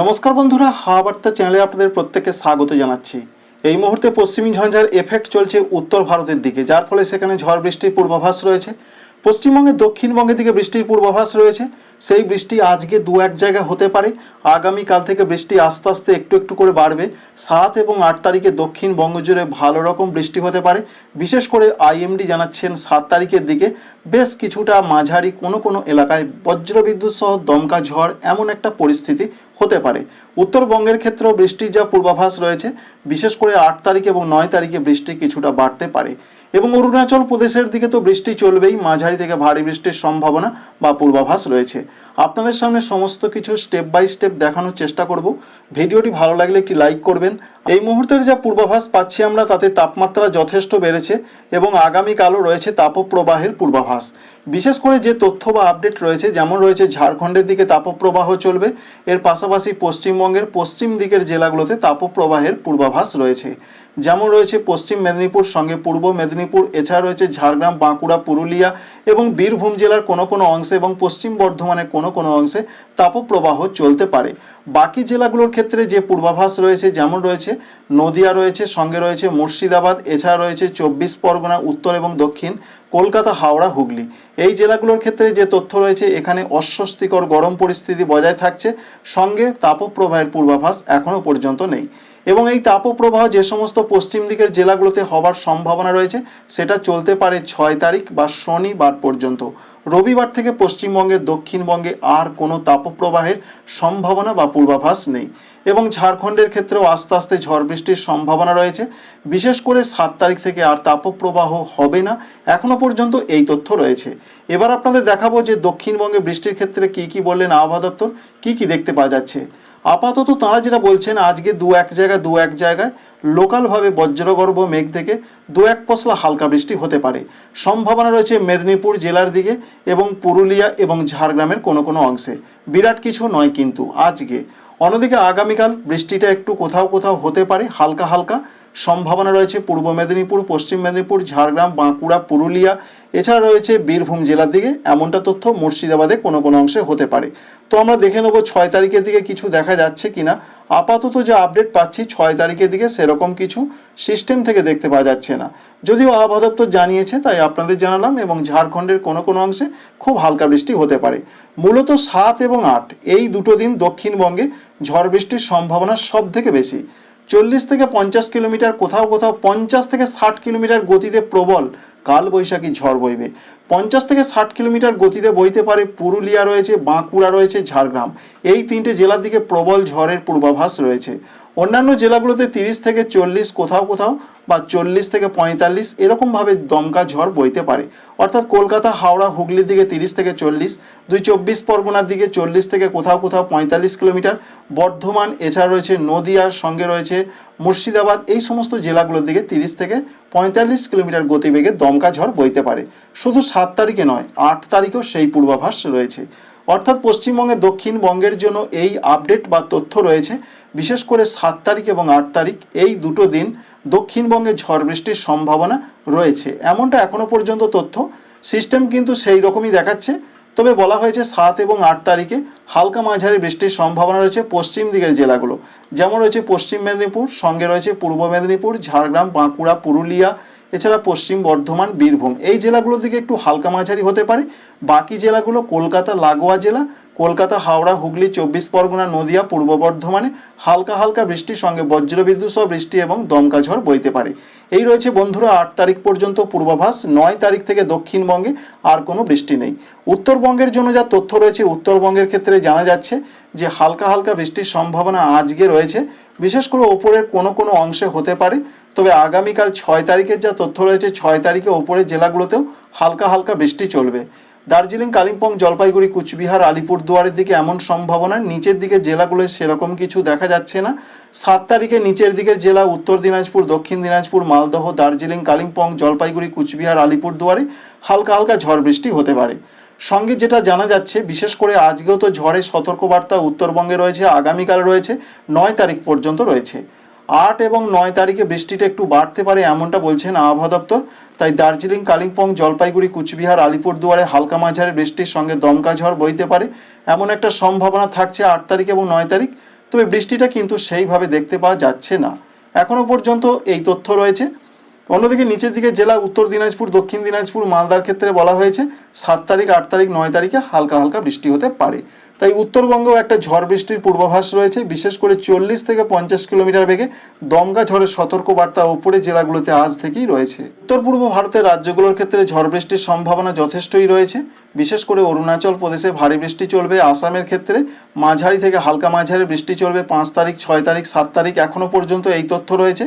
নমস্কার বন্ধুরা, হাওয়া বার্তা চ্যানেলে আপনাদের প্রত্যেককে স্বাগত জানাচ্ছি। এই মুহূর্তে পশ্চিমী ঝঞ্ঝার এফেক্ট চলছে উত্তর ভারতের দিকে, যার ফলে সেখানে ঝড় বৃষ্টির পূর্বাভাস রয়েছে। পশ্চিমবঙ্গের দক্ষিণবঙ্গের দিকে বৃষ্টির পূর্বাভাস রয়েছে। সেই বৃষ্টি আজকে দু এক জায়গায় হতে পারে। আগামীকাল থেকে বৃষ্টি আস্তে আস্তে একটু একটু করে বাড়বে। সাত এবং আট তারিখে দক্ষিণবঙ্গ জুড়ে ভালো রকম বৃষ্টি হতে পারে। বিশেষ করে আইএমডি জানাচ্ছেন, সাত তারিখের দিকে বেশ কিছুটা মাঝারি কোনো কোনো এলাকায় বজ্রবিদ্যুৎ সহ দমকা ঝড় এমন একটা পরিস্থিতি হতে পারে। উত্তরবঙ্গের ক্ষেত্রেও বৃষ্টির যা পূর্বাভাস রয়েছে, বিশেষ করে আট তারিখ এবং নয় তারিখে বৃষ্টি কিছুটা বাড়তে পারে। এবং অরুণাচল প্রদেশের দিকে তো বৃষ্টি চলবেই, মাঝারি থেকে ভারী বৃষ্টির সম্ভাবনা বা পূর্বাভাস রয়েছে। আপনাদের সামনে সমস্ত কিছু স্টেপ বাই স্টেপ দেখানোর চেষ্টা করব। ভিডিওটি ভালো লাগলে একটি লাইক করবেন এই মুহূর্তের যা পূর্বাভাস পাচ্ছি আমরা, তাতে তাপমাত্রা যথেষ্ট বেড়েছে এবং আগামীকালও রয়েছে তাপপ্রবাহের পূর্বাভাস। বিশেষ করে যে তথ্য বা আপডেট রয়েছে, যেমন রয়েছে ঝাড়খণ্ডের দিকে তাপপ্রবাহ চলবে, এর পাশাপাশি পশ্চিমবঙ্গের পশ্চিম দিকের জেলাগুলোতে তাপপ্রবাহের পূর্বাভাস রয়েছে। যেমন রয়েছে পশ্চিম মেদিনীপুর, সঙ্গে পূর্ব মেদিনীপুর, এছাড়া রয়েছে ঝাড়গ্রাম, বাঁকুড়া, পুরুলিয়া এবং বীরভূম জেলার কোনো কোনো অংশে এবং পশ্চিম বর্ধমানের কোনো কোনো অংশে তাপপ্রবাহ চলতে পারে। বাকি জেলাগুলোর ক্ষেত্রে যে পূর্বাভাস রয়েছে যেমন রয়েছে, নদিয়া রয়েছে, সঙ্গে রয়েছে মুর্শিদাবাদ, এছাড়া রয়েছে চব্বিশ পরগনা, উত্তর এবং দক্ষিণ। কলকাতা, হাওড়া, হুগলি। এই জেলাগুলোর ক্ষেত্রে যে তথ্য রয়েছে, এখানে অস্বস্তিকর গরম পরিস্থিতি বজায় থাকছে। সঙ্গে তাপপ্রবাহের পূর্বাভাস এখনও পর্যন্ত নেই। এবং এই তাপপ্রবাহ যে সমস্ত পশ্চিম দিকের জেলাগুলোতে হবার সম্ভাবনা রয়েছে, সেটা চলতে পারে ছয় তারিখ বা শনিবার পর্যন্ত। রবিবার থেকে পশ্চিমবঙ্গের দক্ষিণবঙ্গে আর কোনো তাপপ্রবাহের সম্ভাবনা বা পূর্বাভাস নেই। এবং ঝাড়খণ্ডের ক্ষেত্রেও আস্তে আস্তে ঝড় বৃষ্টির সম্ভাবনা রয়েছে। বিশেষ করে সাত তারিখ থেকে আর তাপপ্রবাহ হবে না। এখনও পর্যন্ত এই তথ্য রয়েছে। এবার আপনাদের দেখাবো যে দক্ষিণবঙ্গে বৃষ্টির ক্ষেত্রে কি কি বললেন আবহাওয়া দপ্তর, কি কি দেখতে পাওয়া যাচ্ছে। আপাতত তাঁরা যেটা বলছেন, আজকে দু এক জায়গায়, দু এক জায়গায় লোকালভাবে বজ্রগর্ভ মেঘ থেকে দু এক পশলা হালকা বৃষ্টি হতে পারে। সম্ভাবনা রয়েছে মেদিনীপুর জেলার দিকে এবং পুরুলিয়া এবং ঝাড়গ্রামের কোনো কোনো অংশে। বিরাট কিছু নয় কিন্তু আজকে। অন্যদিকে আগামীকাল বৃষ্টিটা একটু কোথাও কোথাও হতে পারে হালকা হালকা। সম্ভাবনা রয়েছে পূর্ব মেদিনীপুর, পশ্চিম মেদিনীপুর, ঝাড়গ্রাম, বাঁকুড়া, পুরুলিয়া। এছাড়া রয়েছে বীরভূম জেলার দিকে। এমনটা তথ্য মুর্শিদাবাদে কোনো কোনো অংশে হতে পারে। তো আমরা দেখে নেব ছয় তারিখের দিকে কিছু দেখা যাচ্ছে কিনা। আপাতত যে আপডেট পাচ্ছি, ছয় তারিখের দিকে সেরকম কিছু সিস্টেম থেকে দেখতে পাওয়া যাচ্ছে না। যদিও আবহাওয়া দপ্তর জানিয়েছে, তাই আপনাদের জানালাম এবং ঝাড়খণ্ডের কোনো কোনো অংশে খুব হালকা বৃষ্টি হতে পারে। মূলত সাত এবং আট, এই দুটো দিন দক্ষিণবঙ্গে ঝড় বৃষ্টির সম্ভাবনা সব থেকে বেশি। চল্লিশ থেকে পঞ্চাশ কিলোমিটার, কোথাও কোথাও পঞ্চাশ থেকে ষাট কিলোমিটার গতিতে প্রবল কালবৈশাখী ঝড় বইবে। পঞ্চাশ থেকে ষাট কিলোমিটার গতিতে বইতে পারে পুরুলিয়া রয়েছে, বাঁকুড়া রয়েছে, ঝাড়গ্রাম। এই তিনটে জেলার দিকে প্রবল ঝড়ের পূর্বাভাস রয়েছে। অন্যান্য জেলাগুলোতে তিরিশ থেকে চল্লিশ কোথাও কোথাও বা চল্লিশ থেকে পঁয়তাল্লিশ এরকমভাবে দমকা ঝড় বইতে পারে। অর্থাৎ কলকাতা, হাওড়া, হুগলির দিকে তিরিশ থেকে চল্লিশ, দুই চব্বিশ পরগনার দিকে চল্লিশ থেকে কোথাও কোথাও পঁয়তাল্লিশ কিলোমিটার। বর্ধমান, এছাড়া রয়েছে নদিয়ার সঙ্গে রয়েছে মুর্শিদাবাদ, এই সমস্ত জেলাগুলোর দিকে তিরিশ থেকে পঁয়তাল্লিশ কিলোমিটার গতিবেগে দমকা ঝড় বইতে পারে। শুধু সাত তারিখে নয়, আট তারিখেও সেই পূর্বাভাস রয়েছে। অর্থাৎ পশ্চিমবঙ্গের দক্ষিণবঙ্গের জন্য এই আপডেট বা তথ্য রয়েছে। বিশেষ করে সাত তারিখ এবং আট তারিখ এই দুটো দিন দক্ষিণবঙ্গে ঝড় বৃষ্টির সম্ভাবনা রয়েছে। এমনটা এখনও পর্যন্ত তথ্য। সিস্টেম কিন্তু সেই রকমই দেখাচ্ছে। তবে বলা হয়েছে সাত এবং আট তারিখে হালকা মাঝারি বৃষ্টির সম্ভাবনা রয়েছে পশ্চিম দিকের জেলাগুলো। যেমন রয়েছে পশ্চিম মেদিনীপুর, সঙ্গে রয়েছে পূর্ব মেদিনীপুর, ঝাড়গ্রাম, বাঁকুড়া, পুরুলিয়া এছাড়া পশ্চিম বর্ধমান, বীরভূম। এই জেলাগুলোর দিকে একটু হালকা মাঝারি হতে পারে। বাকি জেলাগুলো কলকাতা, লাগোয়া জেলা, কলকাতা, হাওড়া, হুগলি, চব্বিশ পরগনা, নদিয়া, পূর্ব বর্ধমানে হালকা হালকা বৃষ্টির সঙ্গে বজ্রবিদ্যুৎ সহ বৃষ্টি এবং দমকা ঝড় বইতে পারে। এই রয়েছে বন্ধুরা, আট তারিখ পর্যন্ত পূর্বাভাস, নয় তারিখ থেকে দক্ষিণবঙ্গে আর কোনো বৃষ্টি নেই। উত্তরবঙ্গের জন্য যা তথ্য রয়েছে, উত্তরবঙ্গের ক্ষেত্রে জানা যাচ্ছে যে হালকা হালকা বৃষ্টির সম্ভাবনা আজকে রয়েছে। বিশেষ করে ওপরের কোনো কোনো অংশে হতে পারে, তবে আগামীকাল ছয় তারিখের যা তথ্য রয়েছে, ছয় তারিখে ওপরের জেলাগুলোতেও হালকা হালকা বৃষ্টি চলবে। দার্জিলিং, কালিম্পং, জলপাইগুড়ি, কুচবিহার, আলিপুরদুয়ারের দিকে এমন সম্ভাবনা, নিচের দিকে জেলাগুলোয় সেরকম কিছু দেখা যাচ্ছে না। সাত তারিখে নিচের দিকের জেলা, উত্তর দিনাজপুর, দক্ষিণ দিনাজপুর, মালদহ, দার্জিলিং, কালিম্পং, জলপাইগুড়ি, কুচবিহার, আলিপুরদুয়ারে হালকা হালকা ঝড় বৃষ্টি হতে পারে। সঙ্গে যেটা জানা যাচ্ছে, বিশেষ করে আজকেও তো ঝড়ের সতর্কবার্তা উত্তরবঙ্গে রয়েছে, আগামীকাল রয়েছে, নয় তারিখ পর্যন্ত রয়েছে। আট এবং নয় তারিখে বৃষ্টিটা একটু বাড়তে পারে এমনটা বলছেন আবহাওয়া দপ্তর। তাই দার্জিলিং, কালিম্পং, জলপাইগুড়ি, কুচবিহার, আলিপুরদুয়ারে হালকা মাঝারি বৃষ্টির সঙ্গে দমকা ঝড় বইতে পারে। এমন একটা সম্ভাবনা থাকছে আট তারিখ এবং নয় তারিখ, তবে বৃষ্টিটা কিন্তু সেইভাবে দেখতে পাওয়া যাচ্ছে না। এখনও পর্যন্ত এই তথ্য রয়েছে। অন্যদিকে নিচের দিকে জেলা উত্তর দিনাজপুর, দক্ষিণ দিনাজপুর, মালদার ক্ষেত্রে বলা হয়েছে, সাত তারিখ, আট তারিখ, নয় তারিখে হালকা হালকা বৃষ্টি হতে পারে। তাই উত্তরবঙ্গেও একটা ঝড় বৃষ্টির পূর্বাভাস রয়েছে, বিশেষ করে চল্লিশ থেকে পঞ্চাশ কিলোমিটার বেগে দমকা ঝড়ের সতর্কবার্তা ওপরে জেলাগুলোতে আজ থেকেই রয়েছে। উত্তর পূর্ব ভারতের রাজ্যগুলোর ক্ষেত্রে ঝড় বৃষ্টির সম্ভাবনা যথেষ্টই রয়েছে। বিশেষ করে অরুণাচল প্রদেশে ভারী বৃষ্টি চলবে, আসামের ক্ষেত্রে মাঝারি থেকে হালকা মাঝারি বৃষ্টি চলবে, পাঁচ তারিখ, ছয় তারিখ, সাত তারিখ এখনও পর্যন্ত এই তথ্য রয়েছে।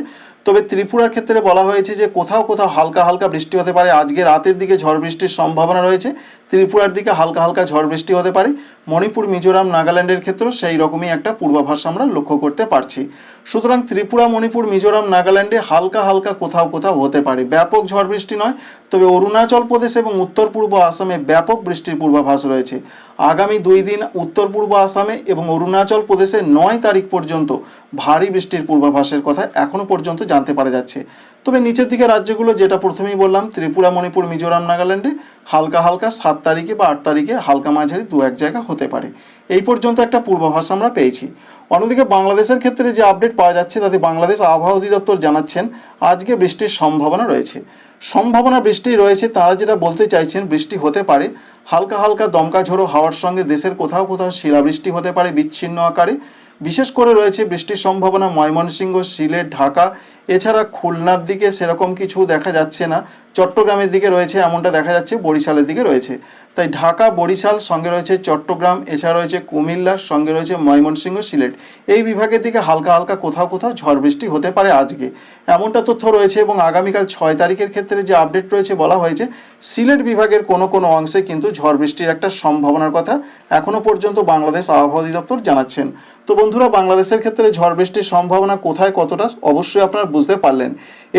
তবে ত্রিপুরার ক্ষেত্রে বলা হয়েছে যে কোথাও কোথাও হালকা হালকা বৃষ্টি হতে পারে। আজকে রাতের দিকে ঝড় বৃষ্টির সম্ভাবনা রয়েছে। ত্রিপুরার দিকে হালকা হালকা ঝড় বৃষ্টি হতে পারে। মণিপুর, মিজোরাম, নাগাল্যান্ডের ক্ষেত্রেও সেই রকমই একটা পূর্বাভাস আমরা লক্ষ্য করতে পারছি। সুতরাং ত্রিপুরা, মণিপুর, মিজোরাম, নাগাল্যান্ডে হালকা হালকা কোথাও কোথাও হতে পারে। ব্যাপক ঝড় বৃষ্টি নয়, তবে অরুণাচল প্রদেশ এবং উত্তর পূর্ব আসামে ব্যাপক বৃষ্টির পূর্বাভাস রয়েছে। আগামী দুই দিন উত্তর পূর্ব আসামে এবং অরুণাচল প্রদেশে নয় তারিখ পর্যন্ত ভারী বৃষ্টির পূর্বাভাসের কথা এখনও পর্যন্ত জানতে পারা যাচ্ছে। তবে নিচের দিকে রাজ্যগুলো, যেটা প্রথমেই বললাম, ত্রিপুরা, মণিপুর, মিজোরাম, নাগাল্যান্ডে হালকা হালকা সাত তারিখে বা আট তারিখে হালকা মাঝারি দু এক জায়গা হতে পারে। এই পর্যন্ত একটা পূর্বাভাস আমরা পেয়েছি। অন্যদিকে বাংলাদেশের ক্ষেত্রে যে আপডেট পাওয়া যাচ্ছে, তাতে বাংলাদেশ আবহাওয়া অধিদপ্তর জানাচ্ছেন, আজকে বৃষ্টির সম্ভাবনা রয়েছে। সম্ভাবনা বৃষ্টি রয়েছে, তারা যেটা বলতে চাইছেন, বৃষ্টি হতে পারে। হালকা হালকা দমকা ঝোড়ো হাওয়ার সঙ্গে দেশের কোথাও কোথাও শিলাবৃষ্টি হতে পারে বিচ্ছিন্ন আকারে। বিশেষ করে রয়েছে বৃষ্টির সম্ভাবনা ময়মনসিংহ, সিলেট, ঢাকা এছাড়া খুলনার দিকে সেরকম কিছু দেখা যাচ্ছে না। চট্টগ্রামের দিকে রয়েছে, এমনটা দেখা যাচ্ছে, বরিশালের দিকে রয়েছে। তাই ঢাকা, বরিশাল, সঙ্গে রয়েছে চট্টগ্রাম, এছাড়া রয়েছে কুমিল্লার, সঙ্গে রয়েছে ময়মনসিংহ, সিলেট। এই বিভাগের দিকে হালকা হালকা কোথাও কোথাও ঝড় বৃষ্টি হতে পারে আজকে। এমনটা তথ্য রয়েছে এবং আগামীকাল ছয় তারিখের ক্ষেত্রে যে আপডেট রয়েছে বলা হয়েছে, সিলেট বিভাগের কোনো কোনো অংশে কিন্তু ঝড় বৃষ্টির একটা সম্ভাবনার কথা এখনও পর্যন্ত বাংলাদেশ আবহাওয়া অধিদপ্তর জানাচ্ছেন। তো বন্ধুরা, বাংলাদেশের ক্ষেত্রে ঝড় বৃষ্টির সম্ভাবনা কোথায়, কতটা, অবশ্যই আপনারা বুঝতে পারলেন।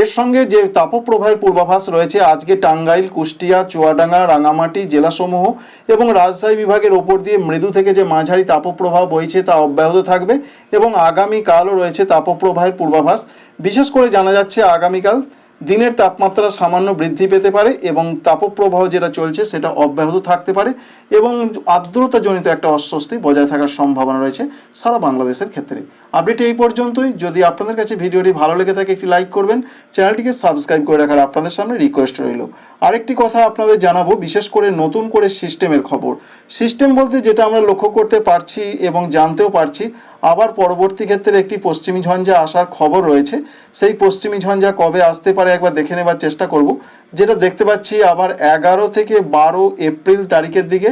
এর সঙ্গে যে তাপপ্রবাহের পূর্বাভাস রয়েছে, আজকে টাঙ্গাইল, কুষ্টিয়া, চুয়াডাঙ্গা, রাঙামাটি জেলাসমূহ এবং রাজশাহী বিভাগের ওপর দিয়ে মৃদু থেকে যে মাঝারি তাপপ্রবাহ বইছে তা অব্যাহত থাকবে এবং আগামীকালও রয়েছে তাপপ্রবাহের পূর্বাভাস। বিশেষ করে জানা যাচ্ছে, আগামীকাল দিনের তাপমাত্রা সামান্য বৃদ্ধি পেতে পারে এবং তাপপ্রবাহ যেটা চলছে সেটা অব্যাহত থাকতে পারে এবং আর্দ্রতাজনিত একটা অস্বস্তি বজায় থাকার সম্ভাবনা রয়েছে সারা বাংলাদেশের ক্ষেত্রে। আপডেট এই পর্যন্তই। যদি আপনাদের কাছে ভিডিওটি ভালো লেগে থাকে, একটি লাইক করবেন। চ্যানেলটিকে সাবস্ক্রাইব করে রাখার আপনাদের সামনে রিকোয়েস্ট রইল। আরেকটি কথা আপনাদের জানাব, বিশেষ করে নতুন করে সিস্টেমের খবর। সিস্টেম বলতে যেটা আমরা লক্ষ্য করতে পারছি এবং জানতেও পারছি, আবার পরবর্তী ক্ষেত্রে একটি পশ্চিমী ঝঞ্ঝা আসার খবর রয়েছে। সেই পশ্চিমী ঝঞ্ঝা কবে আসতে পারে একবার দেখে নেবার চেষ্টা করব। যেটা দেখতে পাচ্ছি আবার এগারো থেকে বারো এপ্রিল তারিখের দিকে,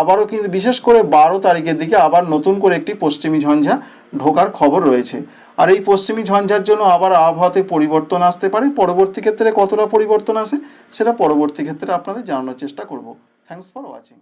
আবারও কিন্তু বিশেষ করে বারো তারিখের দিকে আবার নতুন করে একটি পশ্চিমী ঝঞ্ঝা ঢোকার খবর রয়েছে। আর এই পশ্চিমী ঝঞ্ঝার জন্য আবার আবহাওয়াতে পরিবর্তন আসতে পারে। পরবর্তী ক্ষেত্রে কতটা পরিবর্তন আসে, সেটা পরবর্তী ক্ষেত্রে আপনাদের জানানোর চেষ্টা করব। Thanks for watching